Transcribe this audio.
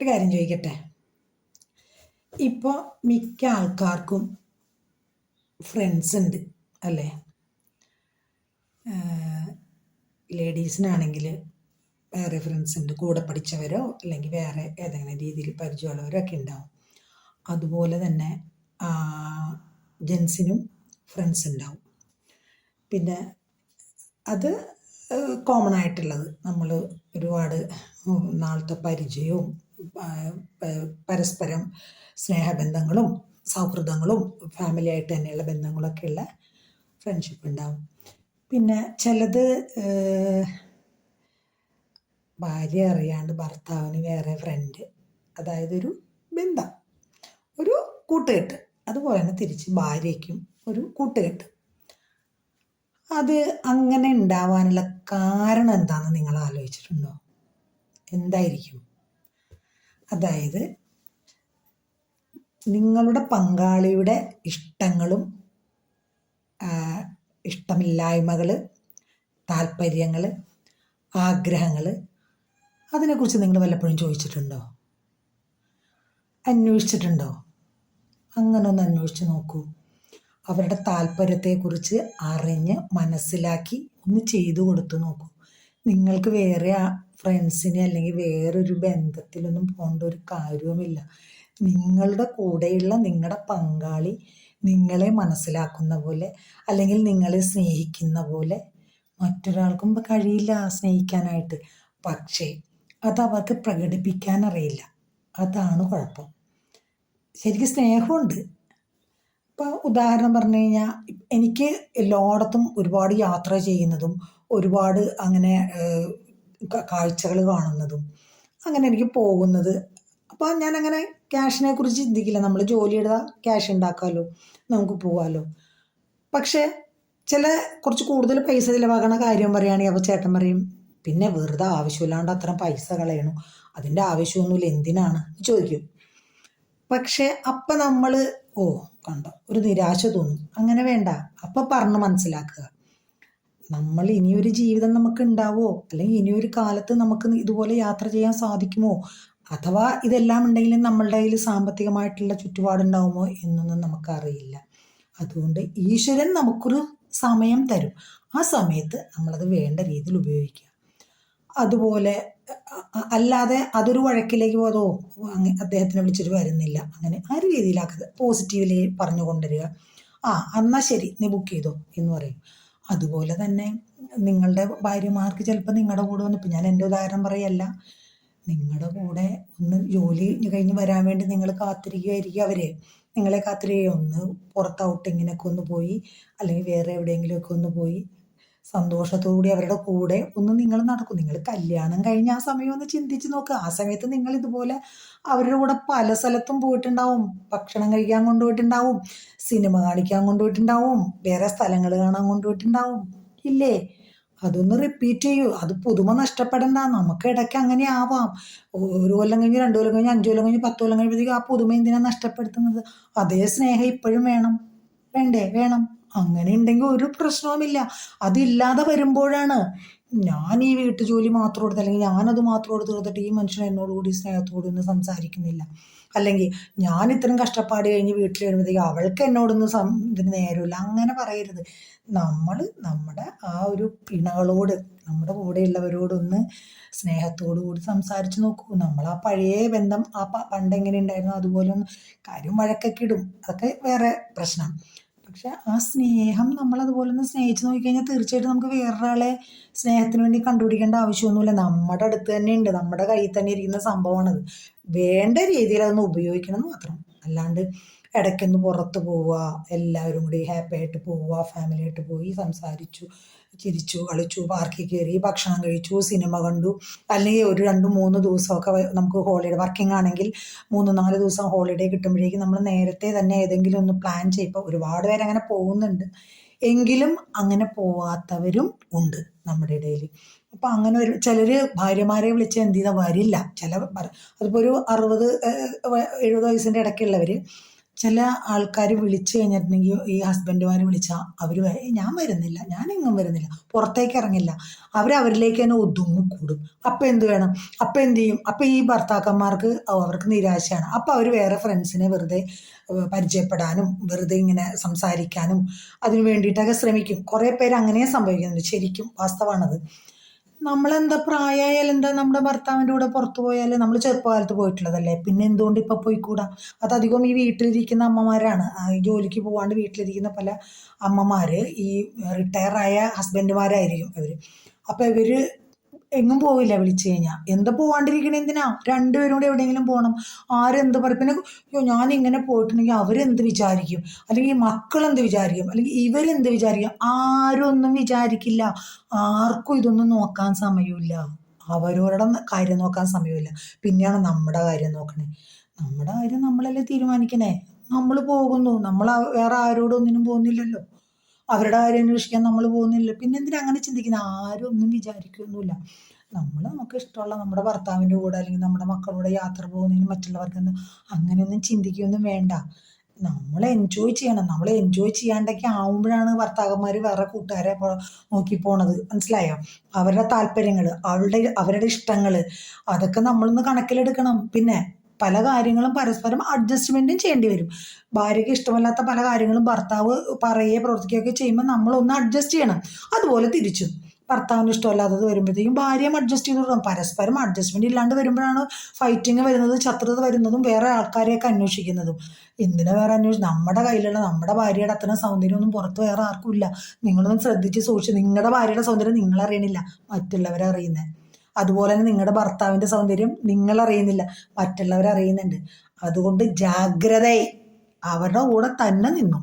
ഒരു കാര്യം ചോദിക്കട്ടെ? ഇപ്പോൾ മിക്ക ആൾക്കാർക്കും ഫ്രണ്ട്സ് ഉണ്ട് അല്ലേ? ലേഡീസിനാണെങ്കിൽ വേറെ ഫ്രണ്ട്സ് ഉണ്ട്. കൂടെ പഠിച്ചവരോ അല്ലെങ്കിൽ വേറെ ഏതെങ്കിലും രീതിയിൽ പരിചയമുള്ളവരോ ഒക്കെ ഉണ്ടാവും. അതുപോലെ തന്നെ ജെൻസിനും ഫ്രണ്ട്സ് ഉണ്ടാവും. പിന്നെ അത് കോമൺ ആയിട്ടുള്ളത്. നമ്മൾ ഒരുപാട് നാളത്തെ പരിചയവും പരസ്പരം സ്നേഹബന്ധങ്ങളും സൗഹൃദങ്ങളും ഫാമിലി ആയിട്ട് തന്നെയുള്ള ബന്ധങ്ങളൊക്കെയുള്ള ഫ്രണ്ട്ഷിപ്പ് ഉണ്ടാവും. പിന്നെ ചിലത് ഭാര്യ അറിയാണ്ട് ഭർത്താവിന് വേറെ ഫ്രണ്ട് അതായത് ഒരു ബന്ധം ഒരു കൂട്ടുകെട്ട്. അതുപോലെ തന്നെ തിരിച്ച് ഭാര്യയ്ക്കും ഒരു കൂട്ടുകെട്ട്. അത് അങ്ങനെ ഉണ്ടാവാനുള്ള കാരണം എന്താണെന്ന് നിങ്ങൾ ആലോചിച്ചിട്ടുണ്ടോ? എന്തായിരിക്കും? അതായത് നിങ്ങളുടെ പങ്കാളിയുടെ ഇഷ്ടങ്ങളും ഇഷ്ടമില്ലായ്മകൾ താല്പര്യങ്ങൾ ആഗ്രഹങ്ങൾ അതിനെക്കുറിച്ച് നിങ്ങൾ വല്ലപ്പോഴും ചോദിച്ചിട്ടുണ്ടോ? അന്വേഷിച്ചിട്ടുണ്ടോ? അങ്ങനെ ഒന്ന് അന്വേഷിച്ച് നോക്കൂ. അവരുടെ താല്പര്യത്തെക്കുറിച്ച് അറിഞ്ഞ് മനസ്സിലാക്കി ഒന്ന് ചെയ്തു കൊടുത്തു നോക്കൂ. നിങ്ങൾക്ക് വേറെ ഫ്രണ്ട്സിനെ അല്ലെങ്കിൽ വേറൊരു ബന്ധത്തിലൊന്നും പോകേണ്ട ഒരു കാര്യവുമില്ല. നിങ്ങളുടെ കൂടെയുള്ള നിങ്ങളുടെ പങ്കാളി നിങ്ങളെ മനസ്സിലാക്കുന്ന പോലെ അല്ലെങ്കിൽ നിങ്ങളെ സ്നേഹിക്കുന്ന പോലെ മറ്റൊരാൾക്കും കഴിയില്ല സ്നേഹിക്കാനായിട്ട്. പക്ഷേ അത് അവർക്ക് പ്രകടിപ്പിക്കാൻ അറിയില്ല. അതാണ് കുഴപ്പം. ശരിക്കും സ്നേഹമുണ്ട്. ഇപ്പോൾ ഉദാഹരണം പറഞ്ഞു കഴിഞ്ഞാൽ എനിക്ക് എല്ലായിടത്തും ഒരുപാട് യാത്ര ചെയ്യുന്നതും ഒരുപാട് അങ്ങനെ കാഴ്ചകൾ കാണുന്നതും അങ്ങനെ എനിക്ക് പോകുന്നത്. അപ്പോൾ ഞാൻ അങ്ങനെ ക്യാഷിനെ കുറിച്ച് ചിന്തിക്കില്ല. നമ്മൾ ജോലി എടുത്താൽ ക്യാഷ് ഉണ്ടാക്കാമല്ലോ നമുക്ക് പോകാമല്ലോ പക്ഷേ ചില കുറച്ച് കൂടുതൽ പൈസ ചിലവാക്കണ കാര്യം പറയുകയാണെങ്കിൽ അപ്പോൾ ചേട്ടൻ പറയും പിന്നെ വെറുതെ ആവശ്യമില്ലാണ്ട് അത്ര പൈസ കളയണു. അതിന്റെ ആവശ്യമൊന്നുമില്ല എന്തിനാണ്? ചോദിക്കും. പക്ഷേ അപ്പം നമ്മൾ ഓ കണ്ടോ ഒരു നിരാശ തോന്നും. അങ്ങനെ വേണ്ട അപ്പം പറഞ്ഞ് മനസ്സിലാക്കുക. നമ്മൾ ഇനിയൊരു ജീവിതം നമുക്ക് ഉണ്ടാവോ അല്ലെങ്കിൽ ഇനിയൊരു കാലത്ത് നമുക്ക് ഇതുപോലെ യാത്ര ചെയ്യാൻ സാധിക്കുമോ? അഥവാ ഇതെല്ലാം ഉണ്ടെങ്കിലും നമ്മളുടെ കയ്യിൽ സാമ്പത്തികമായിട്ടുള്ള ചുറ്റുപാടുണ്ടാവുമോ എന്നൊന്നും നമുക്കറിയില്ല. അതുകൊണ്ട് ഈശ്വരൻ നമുക്കൊരു സമയം തരും. ആ സമയത്ത് നമ്മളത് വേണ്ട രീതിയിൽ ഉപയോഗിക്കുക. അതുപോലെ അല്ലാതെ അതൊരു വഴക്കിലേക്ക് പോതോ അദ്ദേഹത്തിനെ വിളിച്ചിട്ട് വരുന്നില്ല. അങ്ങനെ ആ ഒരു രീതിയിലാക്കുക പോസിറ്റീവിലേ പറഞ്ഞു കൊണ്ടുവരിക ആ എന്നാൽ ശരി നീ ബുക്ക് ചെയ്തോ എന്ന് പറയും. അതുപോലെ തന്നെ നിങ്ങളുടെ ഭാര്യമാർക്ക് ചിലപ്പോൾ നിങ്ങളുടെ കൂടെ വന്ന് ഞാൻ എന്റെ ഉദാഹരണം പറയല്ല. നിങ്ങളുടെ കൂടെ ഒന്ന് ജോലി കഴിഞ്ഞ് വരാൻ വേണ്ടി നിങ്ങൾ കാത്തിരിക്കുകയായിരിക്കും അവരെ. നിങ്ങളെ കാത്തിരിക്കുക ഒന്ന് പുറത്ത് ഔട്ടിങ്ങിനൊക്കെ ഒന്ന് പോയി അല്ലെങ്കിൽ വേറെ എവിടെയെങ്കിലുമൊക്കെ ഒന്ന് പോയി. സന്തോഷത്തോടുകൂടി അവരുടെ കൂടെ ഒന്ന് നിങ്ങൾ നടക്കും. നിങ്ങൾ കല്യാണം കഴിഞ്ഞ ആ സമയം ഒന്ന് ചിന്തിച്ച് നോക്കുക ആ സമയത്ത് നിങ്ങൾ ഇതുപോലെ അവരുടെ കൂടെ പല സ്ഥലത്തും പോയിട്ടുണ്ടാവും. ഭക്ഷണം കഴിക്കാൻ കൊണ്ടുപോയിട്ടുണ്ടാവും. സിനിമ കാണിക്കാൻ കൊണ്ടുപോയിട്ടുണ്ടാവും. വേറെ സ്ഥലങ്ങൾ കാണാൻ കൊണ്ടുപോയിട്ടുണ്ടാവും. ഇല്ലേ? അതൊന്ന് റിപ്പീറ്റ് ചെയ്യൂ. അത് പുതുമ നഷ്ടപ്പെടണ്ട. നമുക്ക് ഇടയ്ക്ക് അങ്ങനെ ആവാം. ഒരു കൊല്ലം കഴിഞ്ഞ് രണ്ട് കൊല്ലം കഴിഞ്ഞ് അഞ്ചു കൊല്ലം കഴിഞ്ഞ് പത്ത് കൊല്ലം കഴിയുമ്പോഴത്തേക്ക് ആ പുതുമ എന്തിനാണ് നഷ്ടപ്പെടുത്തുന്നത്? അതേ സ്നേഹം ഇപ്പോഴും വേണം. വേണ്ടേ? വേണം. അങ്ങനെ ഉണ്ടെങ്കിൽ ഒരു പ്രശ്നവുമില്ല. അതില്ലാതെ വരുമ്പോഴാണ് ഞാൻ ഈ വീട്ടു ജോലി മാത്രം എടുത്ത് അല്ലെങ്കിൽ ഞാനത് മാത്രം എടുത്ത് കൊടുത്തിട്ട് ഈ മനുഷ്യൻ എന്നോട് കൂടി സ്നേഹത്തോടെ ഒന്നും സംസാരിക്കുന്നില്ല. അല്ലെങ്കിൽ ഞാൻ ഇത്രയും കഷ്ടപ്പാട് കഴിഞ്ഞ് വീട്ടിൽ വരുമ്പോഴത്തേക്ക് അവൾക്ക് എന്നോടൊന്നും സം ഇതിന് നേരമില്ല അങ്ങനെ പറയരുത്. നമ്മൾ നമ്മുടെ ആ ഒരു പിണകളോട് നമ്മുടെ കൂടെയുള്ളവരോടൊന്ന് സ്നേഹത്തോടു കൂടി സംസാരിച്ച് നോക്കൂ. നമ്മൾ ആ പഴയ ബന്ധം ആ പണ്ട് എങ്ങനെ ഉണ്ടായിരുന്നു. അതുപോലെ ഒന്ന് കാര്യം വഴക്കൊക്കെ ഇടും. അതൊക്കെ വേറെ പ്രശ്നം. പക്ഷെ ആ സ്നേഹം നമ്മൾ അതുപോലെ ഒന്ന് സ്നേഹിച്ച് നോക്കിക്കഴിഞ്ഞാൽ തീർച്ചയായിട്ടും നമുക്ക് വേറൊരാളെ സ്നേഹത്തിന് വേണ്ടി കണ്ടുപിടിക്കേണ്ട ആവശ്യമൊന്നുമില്ല. നമ്മുടെ അടുത്ത് തന്നെ ഉണ്ട് നമ്മുടെ കയ്യിൽ തന്നെ ഇരിക്കുന്ന സംഭവമാണത്. വേണ്ട രീതിയിൽ അതൊന്ന് ഉപയോഗിക്കണം എന്ന് മാത്രം. അല്ലാണ്ട് ഇടയ്ക്കൊന്ന് പുറത്ത് പോവുക എല്ലാവരും കൂടി ഹാപ്പി ആയിട്ട് പോവുക ഫാമിലി ആയിട്ട് പോയി സംസാരിച്ചു ചിരിച്ചു കളിച്ചു പാർക്കിൽ കയറി ഭക്ഷണം കഴിച്ചു സിനിമ കണ്ടു. അല്ലെങ്കിൽ ഒരു രണ്ട് മൂന്ന് ദിവസമൊക്കെ നമുക്ക് ഹോളിഡേ വർക്കിംഗ് ആണെങ്കിൽ മൂന്ന് നാല് ദിവസം ഹോളിഡേ കിട്ടുമ്പോഴേക്കും നമ്മൾ നേരത്തെ തന്നെ ഏതെങ്കിലും ഒന്ന് പ്ലാൻ ചെയ്യുമ്പോൾ ഒരുപാട് പേര് അങ്ങനെ പോകുന്നുണ്ട്. എങ്കിലും അങ്ങനെ പോവാത്തവരും ഉണ്ട് നമ്മുടെ ഇടയിൽ. അപ്പം അങ്ങനെ ഒരു ചിലർ ഭാര്യമാരെ വിളിച്ച് എന്ത് ചെയ്താൽ വരില്ല. ചില അതിപ്പോൾ ഒരു അറുപത് എഴുപത് വയസ്സിന്റെ ഇടയ്ക്കുള്ളവർ ചില ആൾക്കാർ വിളിച്ചു കഴിഞ്ഞിട്ടുണ്ടെങ്കിൽ ഈ ഹസ്ബൻഡുമാർ വിളിച്ചാൽ അവർ ഞാൻ വരുന്നില്ല ഞാൻ എങ്ങും വരുന്നില്ല പുറത്തേക്ക് ഇറങ്ങില്ല. അവർ അവരിലേക്ക് തന്നെ ഒതുങ്ങി കൂടും. അപ്പം എന്ത് വേണം? അപ്പം എന്ത് ചെയ്യും? അപ്പം ഈ ഭർത്താക്കന്മാർക്ക് അവർക്ക് നിരാശയാണ്. അപ്പം അവർ വേറെ ഫ്രണ്ട്സിനെ വെറുതെ പരിചയപ്പെടാനും വെറുതെ ഇങ്ങനെ സംസാരിക്കാനും അതിന് വേണ്ടിയിട്ടൊക്കെ ശ്രമിക്കും. കുറേ പേര് അങ്ങനെ സംഭവിക്കുന്നുണ്ട് ശരിക്കും വാസ്തവമാണത് നമ്മളെന്താ പ്രായമായാൽ എന്താ നമ്മുടെ ഭർത്താവിന്റെ കൂടെ പുറത്തു പോയാൽ നമ്മൾ ചെറുപ്പകാലത്ത് പോയിട്ടുള്ളതല്ലേ? പിന്നെ എന്തുകൊണ്ട് ഇപ്പോൾ പോയിക്കൂടാ? അത് അധികം ഈ വീട്ടിലിരിക്കുന്ന അമ്മമാരാണ്. ജോലിക്ക് പോകാണ്ട് വീട്ടിലിരിക്കുന്ന പല അമ്മമാർ ഈ റിട്ടയറായ ഹസ്ബൻഡുമാരായിരിക്കും അവർ അപ്പോൾ ഇവർ എങ്ങും പോവില്ല വിളിച്ചു കഴിഞ്ഞാൽ എന്താ പോവാണ്ടിരിക്കണ എന്തിനാ? രണ്ടുപേരും കൂടെ എവിടെയെങ്കിലും പോകണം ആരെന്ത് പറയും പിന്നെ അയ്യോ ഞാൻ ഇങ്ങനെ പോയിട്ടുണ്ടെങ്കിൽ അവരെന്ത് വിചാരിക്കും? അല്ലെങ്കിൽ മക്കൾ എന്ത് വിചാരിക്കും? അല്ലെങ്കിൽ ഇവരെന്ത് വിചാരിക്കും? ആരും ഒന്നും വിചാരിക്കില്ല. ആർക്കും ഇതൊന്നും നോക്കാൻ സമയമില്ല. അവരവരുടെ കാര്യം നോക്കാൻ സമയമില്ല. പിന്നെയാണ് നമ്മുടെ കാര്യം നോക്കണേ. നമ്മുടെ കാര്യം നമ്മളല്ലേ തീരുമാനിക്കണേ? നമ്മൾ പോകുന്നു. നമ്മൾ വേറെ ആരോടും ഒന്നിനും പോകുന്നില്ലല്ലോ. അവരുടെ കാര്യം അന്വേഷിക്കാൻ നമ്മൾ പോകുന്നില്ല. പിന്നെ എന്തിനാ അങ്ങനെ ചിന്തിക്കുന്ന? ആരും ഒന്നും വിചാരിക്കുകയൊന്നുമില്ല നമ്മൾ നമുക്ക് ഇഷ്ടമുള്ള നമ്മുടെ ഭർത്താവിന്റെ കൂടെ അല്ലെങ്കിൽ നമ്മുടെ മക്കളുടെ യാത്ര പോകുന്നതിന് മറ്റുള്ളവർക്കൊന്നും അങ്ങനെയൊന്നും ചിന്തിക്കുകയൊന്നും വേണ്ട. നമ്മൾ എൻജോയ് ചെയ്യണം. നമ്മൾ എൻജോയ് ചെയ്യാണ്ടൊക്കെ ആവുമ്പോഴാണ് ഭർത്താക്കന്മാർ വേറെ കൂട്ടുകാരെ നോക്കി പോണത്. മനസ്സിലായോ? അവരുടെ താല്പര്യങ്ങൾ അവരുടെ അവരുടെ ഇഷ്ടങ്ങൾ അതൊക്കെ നമ്മളൊന്ന് കണക്കിലെടുക്കണം. പിന്നെ പല കാര്യങ്ങളും പരസ്പരം അഡ്ജസ്റ്റ്മെന്റും ചെയ്യേണ്ടി വരും. ഭാര്യയ്ക്ക് ഇഷ്ടമല്ലാത്ത പല കാര്യങ്ങളും ഭർത്താവ് പറയുകയോ പ്രവർത്തിക്കുകയൊക്കെ ചെയ്യുമ്പോൾ നമ്മളൊന്ന് അഡ്ജസ്റ്റ് ചെയ്യണം. അതുപോലെ തിരിച്ചു. ഭർത്താവിന് ഇഷ്ടമല്ലാത്തത് വരുമ്പോഴത്തേക്കും ഭാര്യയും അഡ്ജസ്റ്റ് ചെയ്ത് കൊടുക്കണം. പരസ്പരം അഡ്ജസ്റ്റ്മെന്റ് ഇല്ലാണ്ട് വരുമ്പോഴാണ് ഫൈറ്റിങ് വരുന്നത് ശത്രുത വരുന്നതും വേറെ ആൾക്കാരെയൊക്കെ അന്വേഷിക്കുന്നതും. എന്തിനാ വേറെ അന്വേഷിച്ചു? നമ്മുടെ കയ്യിലുള്ള നമ്മുടെ ഭാര്യയുടെ അത്ര സൗന്ദര്യമൊന്നും പുറത്ത് വേറെ ആർക്കും ഇല്ല. നിങ്ങളൊന്നും ശ്രദ്ധിച്ച് സൂക്ഷിച്ച് നിങ്ങളുടെ ഭാര്യയുടെ സൗന്ദര്യം നിങ്ങളറിയണില്ല. മറ്റുള്ളവരെ അറിയുന്നത് അതുപോലെ തന്നെ നിങ്ങളുടെ ഭർത്താവിന്റെ സൗന്ദര്യം നിങ്ങൾ അറിയുന്നില്ല മറ്റുള്ളവർ അറിയുന്നുണ്ട് അതുകൊണ്ട് ജാഗ്രത അവരുടെ കൂടെ തന്നെ നിന്നു.